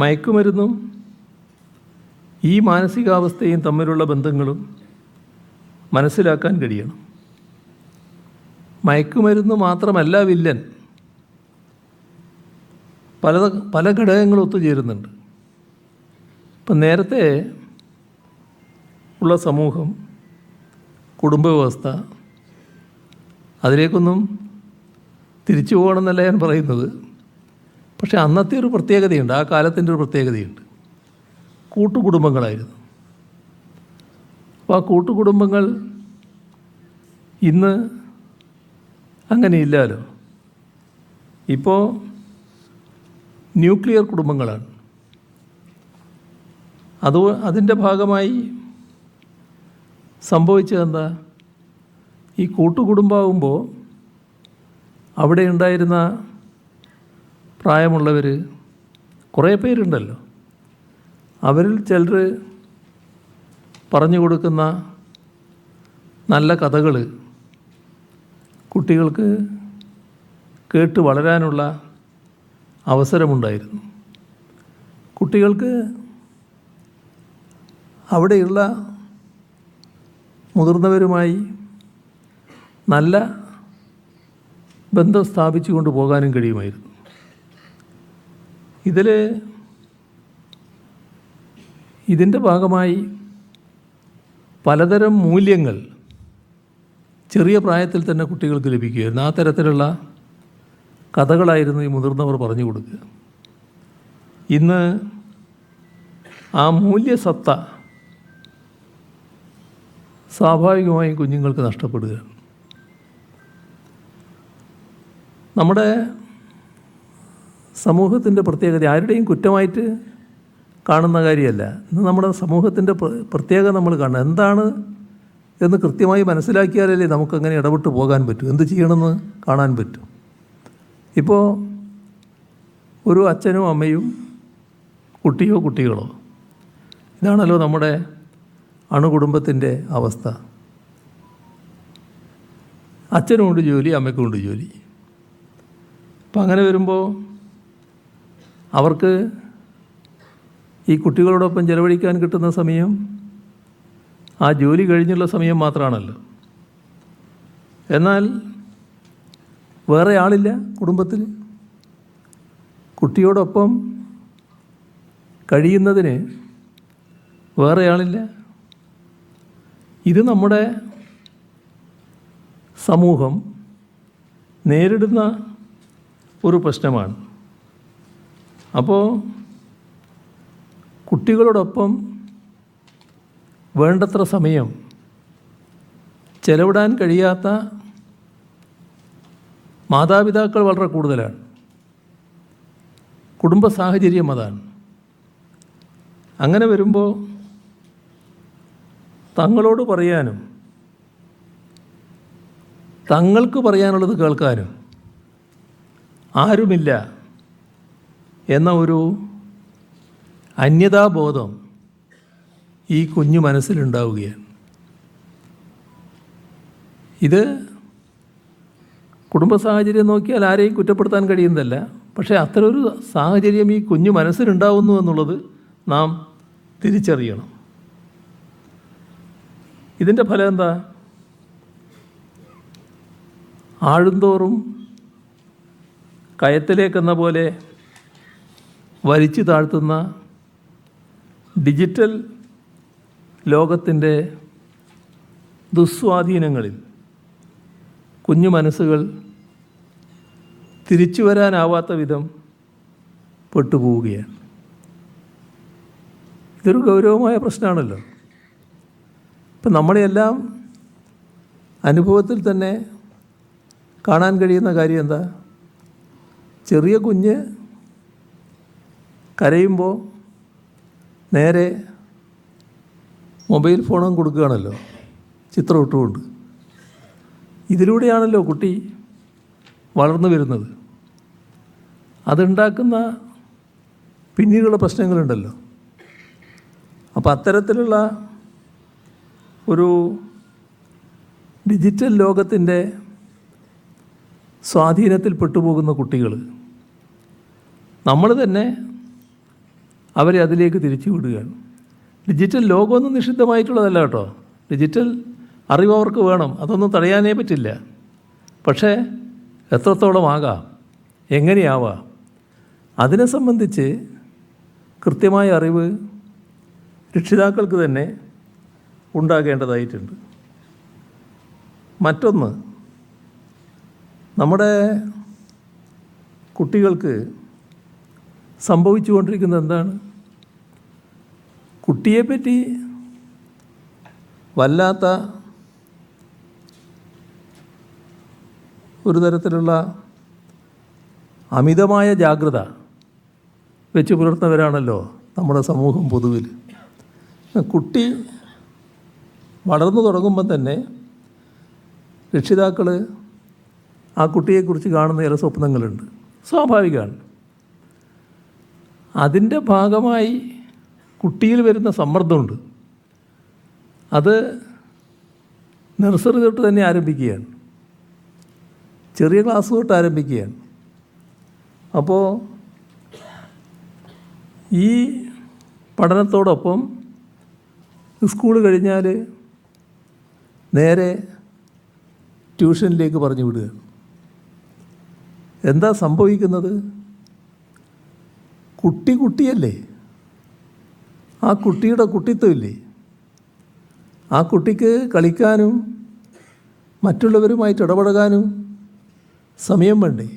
മയക്കുമരുന്നും ഈ മാനസികാവസ്ഥയും തമ്മിലുള്ള ബന്ധങ്ങളും മനസ്സിലാക്കാൻ കഴിയണം. മയക്കുമരുന്ന് മാത്രമല്ല വില്ലൻ. പല പല ഘടകങ്ങൾ ഒത്തുചേരുന്നുണ്ട് ഇപ്പം നേരത്തെ ഉള്ള സമൂഹം കുടുംബ വ്യവസ്ഥ അതിലേക്കൊന്നും തിരിച്ചു പോകണമെന്നല്ല ഞാൻ പറയുന്നത്. പക്ഷേ അന്നത്തെ ഒരു പ്രത്യേകതയുണ്ട് ആ കാലത്തിന്റെ ഒരു പ്രത്യേകതയുണ്ട്. കൂട്ടുകുടുംബങ്ങളായിരുന്നു. അപ്പോൾ ആ കൂട്ടുകുടുംബങ്ങൾ ഇന്ന് അങ്ങനെയില്ലല്ലോ. ഇപ്പോൾ ന്യൂക്ലിയർ കുടുംബങ്ങളാണ്. അത് അതിന്റെ ഭാഗമായി സംഭവിച്ചതെന്താ ഈ കൂട്ടുകുടുംബമാകുമ്പോൾ അവിടെ ഉണ്ടായിരുന്ന പ്രായമുള്ളവർ കുറേ പേരുണ്ടല്ലോ. അവരിൽ ചിലർ പറഞ്ഞു കൊടുക്കുന്ന നല്ല കഥകൾ കുട്ടികൾക്ക് കേട്ട് വളരാനുള്ള അവസരമുണ്ടായിരുന്നു. കുട്ടികൾക്ക് അവിടെയുള്ള മുതിർന്നവരുമായി നല്ല ബന്ധം സ്ഥാപിച്ചു കൊണ്ടുപോകാനും കഴിയുമായിരുന്നു. ഇതിൽ ഇതിന്റെ ഭാഗമായി പലതരം മൂല്യങ്ങൾ ചെറിയ പ്രായത്തിൽ തന്നെ കുട്ടികൾക്ക് ലഭിക്കുകയായിരുന്നു. ആ തരത്തിലുള്ള കഥകളായിരുന്നു ഈ മുതിർന്നവർ പറഞ്ഞു കൊടുക്കുക. ഇന്ന് ആ മൂല്യസത്ത സ്വാഭാവികമായും കുഞ്ഞുങ്ങൾക്ക് നഷ്ടപ്പെടുകയാണ്. നമ്മുടെ സമൂഹത്തിന്റെ പ്രത്യേകത ആരുടെയും കുറ്റമായിട്ട് കാണുന്ന കാര്യമല്ല. ഇന്ന് നമ്മുടെ സമൂഹത്തിന്റെ പ്ര- പ്രത്യേകത നമ്മൾ കാണണം. എന്താണ് എന്ന് കൃത്യമായി മനസ്സിലാക്കിയാലല്ലേ നമുക്കങ്ങനെ ഇടപെട്ട് പോകാൻ പറ്റും. എന്ത് ചെയ്യണമെന്ന് കാണാൻ പറ്റും. ഇപ്പോൾ ഒരു അച്ഛനും അമ്മയും കുട്ടിയോ കുട്ടികളോ ഇതാണല്ലോ നമ്മുടെ അണുകുടുംബത്തിന്റെ അവസ്ഥ. അച്ഛനും അച്ഛനുമുണ്ട് ജോലി അമ്മയ്ക്കുമുണ്ട് ജോലി. അപ്പം അങ്ങനെ വരുമ്പോൾ അവർക്ക് ഈ കുട്ടികളോടൊപ്പം ചെലവഴിക്കാൻ കിട്ടുന്ന സമയം ആ ജോലി കഴിഞ്ഞുള്ള സമയം മാത്രമാണല്ലോ. എന്നാൽ വേറെ ആളില്ല കുടുംബത്തിൽ. കുട്ടിയോടൊപ്പം കഴിയുന്നതിന് വേറെ ആളില്ല. ഇത് നമ്മുടെ സമൂഹം നേരിടുന്ന ഒരു പ്രശ്നമാണ്. അപ്പോൾ കുട്ടികളോടൊപ്പം വേണ്ടത്ര സമയം ചെലവിടാൻ കഴിയാത്ത മാതാപിതാക്കൾ വളരെ കൂടുതലാണ്. കുടുംബ സാഹചര്യം അതാണ്. അങ്ങനെ വരുമ്പോൾ തങ്ങളോട് പറയാനും തങ്ങൾക്ക് പറയാനുള്ളത് കേൾക്കാനും ആരുമില്ല. എന്ന ഒരു അന്യതാബോധം ഈ കുഞ്ഞു മനസ്സിലുണ്ടാവുകയാണ്. ഇത് കുടുംബ സാഹചര്യം നോക്കിയാൽ ആരെയും കുറ്റപ്പെടുത്താൻ കഴിയുന്നതല്ല. പക്ഷേ ഒരു സാഹചര്യം ഈ കുഞ്ഞു മനസ്സിലുണ്ടാവുന്നു എന്നുള്ളത് നാം തിരിച്ചറിയണം. ഇതിന്റെ ഫലം എന്താ? ആഴുന്തോറും കയത്തിലേക്കെന്ന പോലെ വലിച്ചു താഴ്ത്തുന്ന ഡിജിറ്റൽ ലോകത്തിന്റെ ദുസ്വാധീനങ്ങളിൽ കുഞ്ഞു മനസ്സുകൾ തിരിച്ചു വരാനാവാത്ത വിധം പെട്ടുപോവുകയാണ്. ഇതൊരു ഗൗരവമായ പ്രശ്നമാണല്ലോ. ഇപ്പം നമ്മളെല്ലാം അനുഭവത്തിൽ തന്നെ കാണാൻ കഴിയുന്ന കാര്യം എന്താ? ചെറിയ കുഞ്ഞ് കരയുമ്പോൾ നേരെ മൊബൈൽ ഫോണും കൊടുക്കുകയാണല്ലോ ചിത്രം ഇട്ടുകൊണ്ട്. ഇതിലൂടെയാണല്ലോ കുട്ടി വളർന്നു വരുന്നത്. അതുണ്ടാക്കുന്ന പിന്നീടുള്ള പ്രശ്നങ്ങളുണ്ടല്ലോ. അപ്പോൾ അത്തരത്തിലുള്ള ഒരു ഡിജിറ്റൽ ലോകത്തിന്റെ സ്വാധീനത്തിൽ പെട്ടുപോകുന്ന കുട്ടികൾ നമ്മൾ തന്നെ അവരെ അതിലേക്ക് തിരിച്ചു വിടുകയാണ്. ഡിജിറ്റൽ ലോകമൊന്നും നിഷിദ്ധമായിട്ടുള്ളതല്ല കേട്ടോ. ഡിജിറ്റൽ അറിവ് അവർക്ക് വേണം. അതൊന്നും തടയാനേ പറ്റില്ല. പക്ഷേ എത്രത്തോളം ആകാം? എങ്ങനെയാവാം? അതിനെ സംബന്ധിച്ച് കൃത്യമായ അറിവ് രക്ഷിതാക്കൾക്ക് തന്നെ ഉണ്ടാകേണ്ടതായിട്ടുണ്ട്. മറ്റൊന്ന് നമ്മുടെ കുട്ടികൾക്ക് സംഭവിച്ചുകൊണ്ടിരിക്കുന്നത് എന്താണ്? കുട്ടിയെപ്പറ്റി വല്ലാത്ത ഒരു തരത്തിലുള്ള അമിതമായ ജാഗ്രത വെച്ച് പുലർത്തുന്നവരാണല്ലോ നമ്മുടെ സമൂഹം പൊതുവിൽ. കുട്ടി വളർന്നു തുടങ്ങുമ്പം തന്നെ രക്ഷിതാക്കൾ ആ കുട്ടിയെക്കുറിച്ച് കാണുന്ന ചില സ്വപ്നങ്ങളുണ്ട്. സ്വാഭാവികമാണ്. അതിന്റെ ഭാഗമായി കുട്ടിയിൽ വരുന്ന സമ്മർദ്ദമുണ്ട്. അത് നഴ്സറി തൊട്ട് തന്നെ ആരംഭിക്കുകയാണ്. ചെറിയ ക്ലാസ് തൊട്ട് ആരംഭിക്കുകയാണ്. അപ്പോൾ ഈ പഠനത്തോടൊപ്പം സ്കൂൾ കഴിഞ്ഞാൽ നേരെ ട്യൂഷനിലേക്ക് പറഞ്ഞു വിടുക എന്താ സംഭവിക്കുന്നത്? കുട്ടി കുട്ടിയല്ലേ? ആ കുട്ടിയുടെ കുട്ടിത്വമില്ലേ? ആ കുട്ടിക്ക് കളിക്കാനും മറ്റുള്ളവരുമായിട്ട് ഇടപഴകാനും സമയം വേണ്ടേ?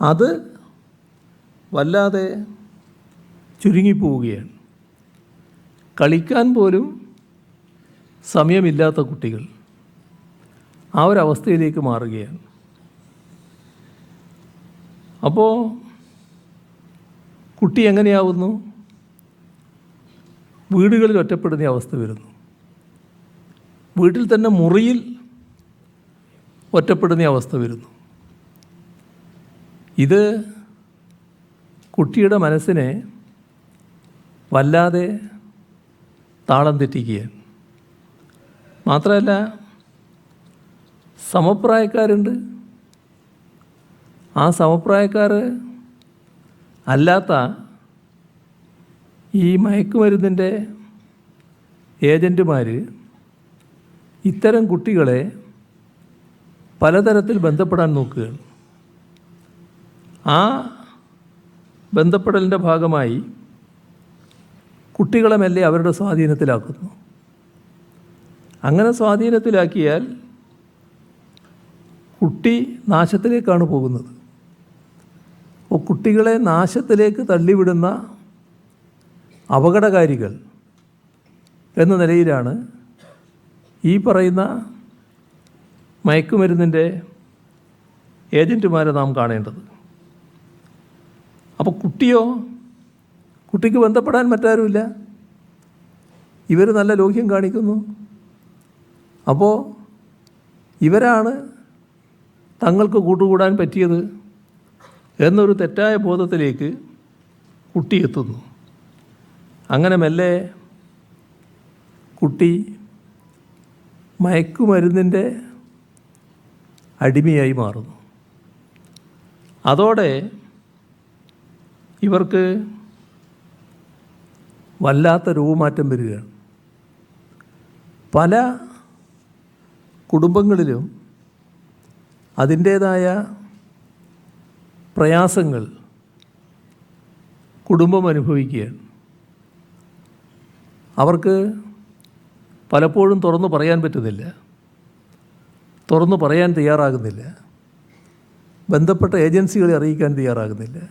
അത് വല്ലാതെ ചുരുങ്ങിപ്പോവുകയാണ്. കളിക്കാൻ പോലും സമയമില്ലാത്ത കുട്ടികൾ ആ ഒരവസ്ഥയിലേക്ക് മാറുകയാണ്. അപ്പോൾ കുട്ടി എങ്ങനെയാവുന്നു? വീടുകളിൽ ഒറ്റപ്പെടുന്ന അവസ്ഥ വരുന്നു. വീട്ടിൽ തന്നെ മുറിയിൽ ഒറ്റപ്പെടുന്ന അവസ്ഥ വരുന്നു. ഇത് കുട്ടിയുടെ മനസ്സിനെ വല്ലാതെ താളം തെറ്റിക്കുകയാണ്. മാത്രമല്ല സമപ്രായക്കാരുണ്ട്. ആ സമപ്രായക്കാർ അല്ലാത്ത ഈ മയക്കുമരുന്നിന്റെ ഏജന്റുമാർ ഇത്തരം കുട്ടികളെ പലതരത്തിൽ ബന്ധപ്പെടാൻ നോക്കുക ആ ബന്ധപ്പെടലിന്റെ ഭാഗമായി കുട്ടികളെ മെല്ലെ അവരുടെ സ്വാധീനത്തിലാക്കുന്നു. അങ്ങനെ സ്വാധീനത്തിലാക്കിയാൽ കുട്ടി നാശത്തിലേക്കാണ് പോകുന്നത്. കുട്ടികളെ നാശത്തിലേക്ക് തള്ളിവിടുന്ന അപകടകാരികൾ എന്ന നിലയിലാണ് ഈ പറയുന്ന മയക്കുമരുന്നിന്റെ ഏജന്റുമാരെ നാം കാണേണ്ടത്. അപ്പോൾ കുട്ടിയോ കുട്ടിക്ക് ബന്ധപ്പെടാൻ മറ്റാരുമില്ല? ഇവർ നല്ല ലോഹ്യം കാണിക്കുന്നു. അപ്പോൾ ഇവരാണ് തങ്ങൾക്ക് കൂട്ടുകൂടാൻ പറ്റിയത്. എന്നൊരു തെറ്റായ ബോധത്തിലേക്ക് കുട്ടി എത്തുന്നു. അങ്ങനെ മെല്ലെ കുട്ടി മയക്കുമരുന്നിന്റെ അടിമയായി മാറുന്നു. അതോടെ ഇവർക്ക് വല്ലാത്ത രൂപമാറ്റം വരികയാണ്. പല കുടുംബങ്ങളിലും അതിന്റേതായ പ്രയാസങ്ങൾ കുടുംബം അനുഭവിക്കുകയാണ്. അവർക്ക് പലപ്പോഴും തുറന്നു പറയാൻ പറ്റുന്നില്ല. തുറന്നു പറയാൻ തയ്യാറാകുന്നില്ല. ബന്ധപ്പെട്ട ഏജൻസികളെ അറിയിക്കാൻ തയ്യാറാകുന്നില്ല.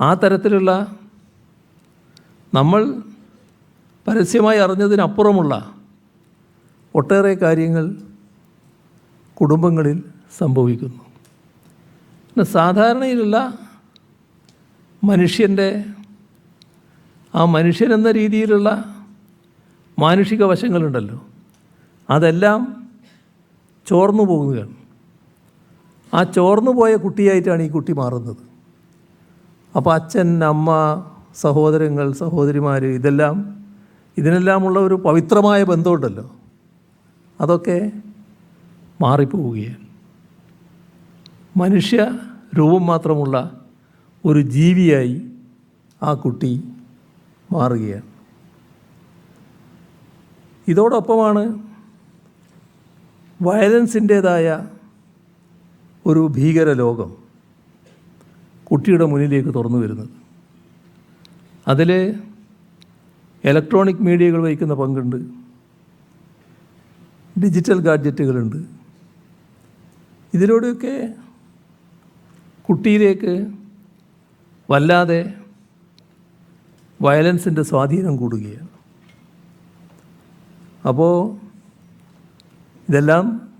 ആ തരത്തിലുള്ള നമ്മൾ പരസ്യമായി അറിഞ്ഞതിനപ്പുറമുള്ള ഒട്ടേറെ കാര്യങ്ങൾ കുടുംബങ്ങളിൽ സംഭവിക്കുന്നു. സാധാരണയിലുള്ള മനുഷ്യന്റെ ആ മനുഷ്യൻ എന്ന രീതിയിലുള്ള മാനുഷിക വശങ്ങളുണ്ടല്ലോ. അതെല്ലാം ചോർന്നു പോകുകയാണ്. ആ ചോർന്നു പോയ കുട്ടിയായിട്ടാണ് ഈ കുട്ടി മാറുന്നത്. അപ്പോൾ അച്ഛൻ അമ്മ സഹോദരങ്ങൾ സഹോദരിമാർ ഇതെല്ലാം ഇതിനെല്ലാമുള്ള ഒരു പവിത്രമായ ബന്ധമുണ്ടല്ലോ. അതൊക്കെ മാറിപ്പോവുകയാണ്. മനുഷ്യ രൂപം മാത്രമുള്ള ഒരു ജീവിയായി ആ കുട്ടി മാറുകയാണ്. ഇതോടൊപ്പമാണ് വയലൻസിന്റേതായ ഒരു ഭീകര ലോകം കുട്ടിയുടെ മുന്നിലേക്ക് തുറന്നു വരുന്നത്. അതിൽ ഇലക്ട്രോണിക് മീഡിയകൾ വഹിക്കുന്ന പങ്കുണ്ട്. ഡിജിറ്റൽ ഗാഡ്ജറ്റുകളുണ്ട്. ഇതിലൂടെയൊക്കെ കുട്ടിയിലേക്ക് വല്ലാതെ വയലൻസിന്റെ സ്വാധീനം കൂടുകയാണ്. അപ്പോൾ ഇതെല്ലാം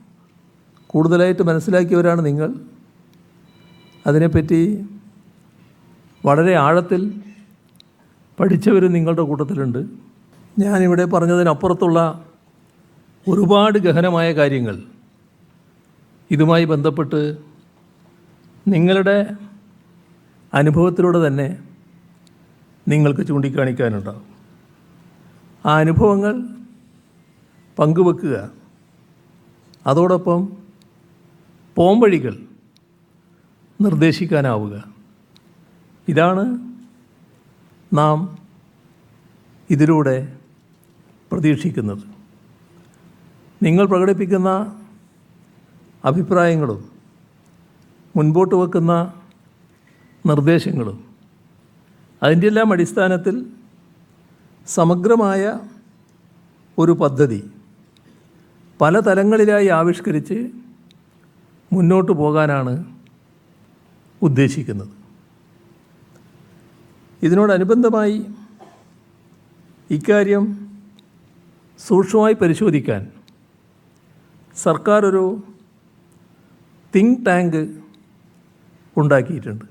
കൂടുതലായിട്ട് മനസ്സിലാക്കിയവരാണ് നിങ്ങൾ. അതിനെപ്പറ്റി വളരെ ആഴത്തിൽ പഠിച്ചവരും നിങ്ങളുടെ കൂട്ടത്തിലുണ്ട്. ഞാനിവിടെ പറഞ്ഞതിനപ്പുറത്തുള്ള ഒരുപാട് ഗഹനമായ കാര്യങ്ങൾ ഇതുമായി ബന്ധപ്പെട്ട് നിങ്ങളുടെ അനുഭവത്തിലൂടെ തന്നെ നിങ്ങൾക്ക് ചൂണ്ടിക്കാണിക്കാനുണ്ടാവും ആ അനുഭവങ്ങൾ പങ്കുവെക്കുക. അതോടൊപ്പം പോംവഴികൾ നിർദ്ദേശിക്കാനാവുക. ഇതാണ് നാം ഇതിലൂടെ പ്രതീക്ഷിക്കുന്നത്. നിങ്ങൾ പ്രകടിപ്പിക്കുന്ന അഭിപ്രായങ്ങളും മുൻപോട്ട് വെക്കുന്ന നിർദ്ദേശങ്ങളും അതിന്റെ എല്ലാം അടിസ്ഥാനത്തിൽ സമഗ്രമായ ഒരു പദ്ധതി പല തലങ്ങളിലായി ആവിഷ്കരിച്ച് മുന്നോട്ട് പോകാനാണ് ഉദ്ദേശിക്കുന്നത്. ഇതിനോടനുബന്ധമായി ഇക്കാര്യം സൂക്ഷ്മമായി പരിശോധിക്കാൻ സർക്കാർ ഒരു തിങ്ക് ടാങ്ക് ഉണ്ടാക്കിയിട്ടുണ്ട്.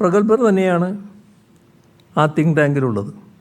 പ്രഗത്ഭർ തന്നെയാണ് ആ തിങ്ക് ടാങ്കിലുള്ളത്.